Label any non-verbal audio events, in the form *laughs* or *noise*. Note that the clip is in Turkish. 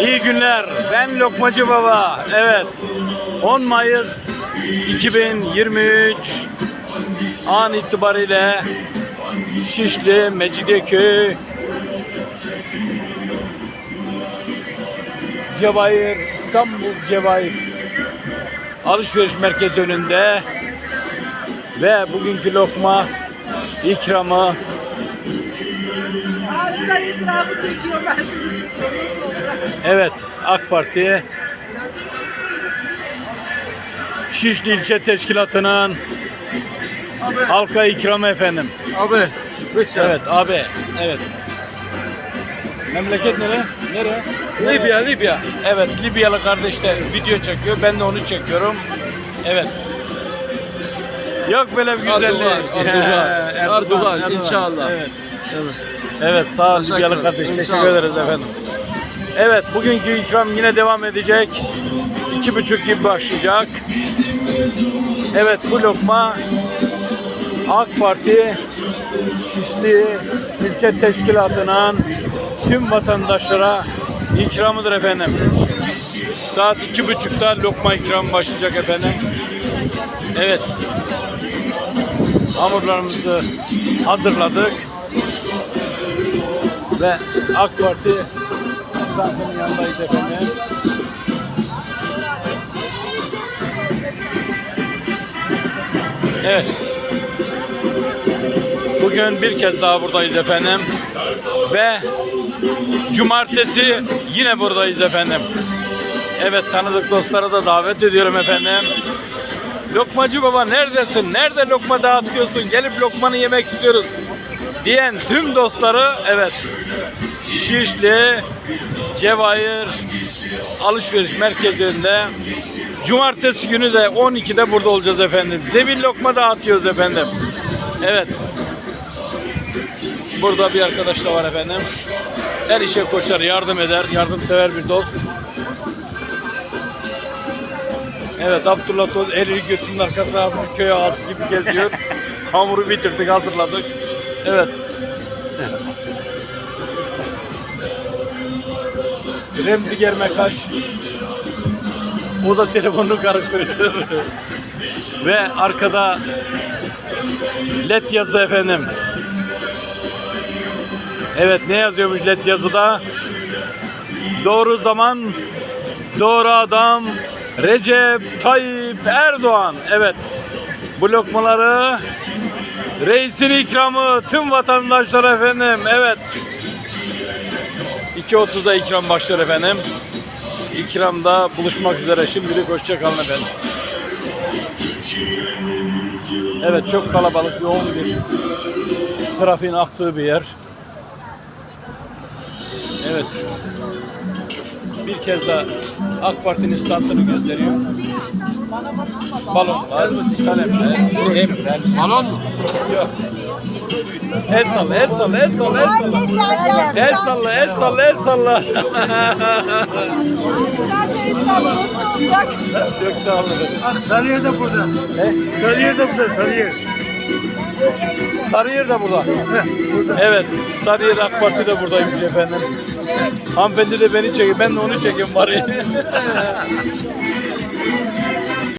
İyi günler. Ben Lokmacı Baba. Evet. 10 Mayıs 2023 an itibariyle Şişli Mecidiyeköy Cevahir İstanbul Cevahir alışveriş merkezi önünde ve bugünkü lokma ikramı Arıza itirafı çekiyor ben seni çekiyorum. Evet, AK Parti Şişli İlçe Teşkilatı'nın halka ikramı efendim. Abi, Rıkşa. Evet abi, evet. Memleket nere? Nere? Libya, Libya. Evet, Libyalı kardeşler video çekiyor. Ben de onu çekiyorum. Evet. Yok böyle bir güzellik. Erdoğan, Erdoğan, Erdoğan, inşallah. Evet. Evet sağ ol Libyalı ederim. kardeş. Teşekkür ederiz efendim. Evet bugünkü ikram yine devam edecek. İki buçuk gibi başlayacak. Evet bu lokma AK Parti Şişli İlçe Teşkilatı'nın tüm vatandaşlara ikramıdır efendim. Saat iki buçukta lokma ikramı başlayacak efendim. Evet. Hamurlarımızı hazırladık ve AK Parti standının yanındayız efendim. Evet. Bugün bir kez daha buradayız efendim. Ve cumartesi yine buradayız efendim. Evet tanıdık dostlara da davet ediyorum efendim. Lokmacı baba neredesin? Nerede lokma dağıtıyorsun? Gelip lokmanı yemek istiyoruz. Diyen tüm dostları evet Şişli Cevahir alışveriş merkezinde Cumartesi günü de 12'de burada olacağız efendim. Zebil lokma dağıtıyoruz efendim. Evet. Burada bir arkadaş da var efendim. Her işe koşar, yardım eder, yardımsever bir dost. Evet Abdullah Toz elini götünün arkasına köy ağası gibi geziyor. *laughs* Hamuru bitirdik, hazırladık. Evet. Remzi Germekaş. O da telefonunu karıştırıyor. Ve arkada led yazı efendim. Evet ne yazıyormuş led yazıda? Doğru zaman, doğru adam, Recep Tayyip Erdoğan. Evet. Bu lokmaları reisin ikramı tüm vatandaşlar efendim. Evet. 2.30'da ikram başlıyor efendim. İkramda buluşmak üzere. Şimdilik hoşçakalın efendim. Evet çok kalabalık, yoğun bir trafiğin aktığı bir yer. Evet. Bir kez daha AK Parti'nin standını gösteriyor. Balonlar, kalemler, renkler. Balon mu? Yok. El salla, el salla, el salla, el salla. El salla, el salla, el salla. Çok sağ olun. Sarıyer de burada. He? Sarıyer de burada. Sarıyer. Sarıyer de burada. Evet, Sarıyer AK Parti de buradaymış efendim. Hanımefendi de beni çekiyor, ben de onu çekeyim bari. *laughs*